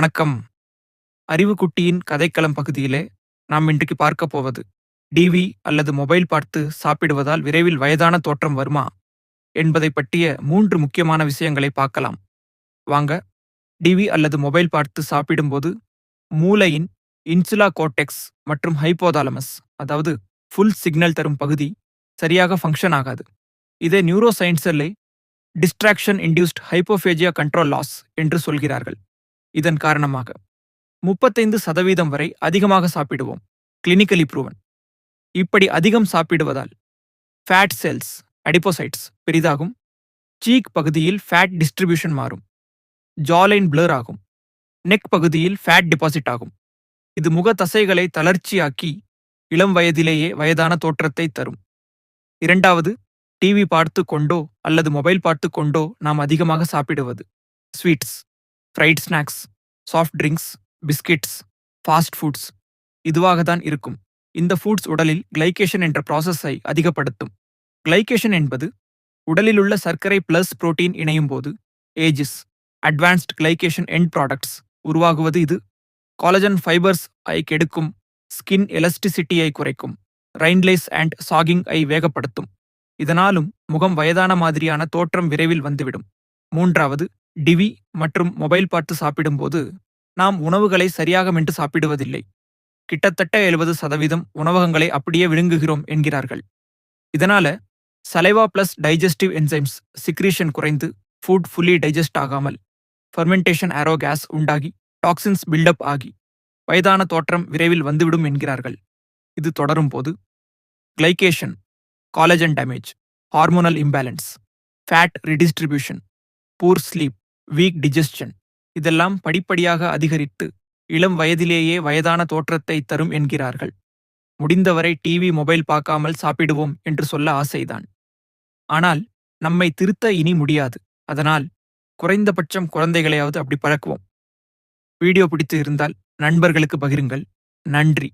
வணக்கம். அறிவுக்குட்டியின் கதைக்களம் பகுதியிலே நாம் இன்றைக்கு பார்க்க போவது டிவி அல்லது மொபைல் பார்த்து சாப்பிடுவதால் விரைவில் வயதான தோற்றம் வருமா என்பதை பற்றிய மூன்று முக்கியமான விஷயங்களை பார்க்கலாம். வாங்க டிவி அல்லது மொபைல் பார்த்து சாப்பிடும்போது மூளையின் இன்சுலா கோட்டெக்ஸ் மற்றும் ஹைப்போதாலமஸ் அதாவது ஃபுல் சிக்னல் தரும் பகுதி சரியாக ஃபங்க்ஷன் ஆகாது. இதை நியூரோ சயின்ஸில் distraction induced hypophagia control loss என்று சொல்கிறார்கள். இதன் காரணமாக முப்பத்தைந்து சதவீதம் வரை அதிகமாக சாப்பிடுவோம். கிளினிக்கலி ப்ரூவன் இப்படி அதிகம் சாப்பிடுவதால் ஃபேட் செல்ஸ் அடிப்போசைட்ஸ் பெரிதாகும். சீக் பகுதியில் ஃபேட் டிஸ்ட்ரிபியூஷன் மாறும். ஜாலைன் பிளர் ஆகும். நெக் பகுதியில் ஃபேட் டெபாசிட் ஆகும். இது முக தசைகளை தளர்ச்சியாக்கி இளம் வயதிலேயே வயதான தோற்றத்தை தரும். இரண்டாவது டிவி பார்த்து கொண்டோ அல்லது மொபைல் பார்த்து கொண்டோ நாம் அதிகமாக சாப்பிடுவது. Sweets fried snacks soft drinks biscuits fast foods இதுவாக தான் இருக்கும். இந்த ஃபுட்ஸ் உடலில் கிளைகேஷன் என்ற ப்ராசஸை அதிகப்படுத்தும். கிளைகேஷன் என்பது உடலிலுள்ள சர்க்கரை பிளஸ் புரோட்டீன் இணையும் போது AGEs advanced glycation end products உருவாகுவது இது. காலஜன் ஃபைபர்ஸ் ஐ கெடுக்கும் ஸ்கின் எலஸ்டிசிட்டியை குறைக்கும் ரைன்லேஸ் அண்ட் சாகிங் ஐ வேகப்படுத்தும். இதனாலும் முகம் வயதான மாதிரியான தோற்றம் விரைவில் வந்துவிடும். மூன்றாவது டிவி மற்றும் மொபைல் பார்த்து சாப்பிடும்போது நாம் உணவுகளை சரியாக மென்று சாப்பிடுவதில்லை. கிட்டத்தட்ட எழுபது சதவீதம் உணவகங்களை அப்படியே விழுங்குகிறோம் என்கிறார்கள். இதனால saliva plus digestive enzymes secretion குறைந்து ஃபுட் ஃபுல்லி டைஜஸ்ட் ஆகாமல் ஃபெர்மெண்டேஷன் ஆரோ கேஸ் உண்டாகி டாக்ஸின்ஸ் பில்டப் ஆகி வயதான தோற்றம் விரைவில் வந்துவிடும் என்கிறார்கள். இது தொடரும் போது glycation collagen damage hormonal imbalance fat redistribution poor sleep weak digestion இதெல்லாம் படிப்படியாக அதிகரித்து இளம் வயதிலேயே வயதான தோற்றத்தை தரும் என்கிறார்கள். முடிந்தவரை டிவி மொபைல் பார்க்காமல் சாப்பிடுவோம் என்று சொல்ல ஆசைதான். ஆனால் நம்மை திருத்த இனி முடியாது. அதனால் குறைந்தபட்சம் குழந்தைகளையாவது அப்படி பழக்குவோம். வீடியோ பிடித்து இருந்தால் நண்பர்களுக்கு பகிருங்கள். நன்றி.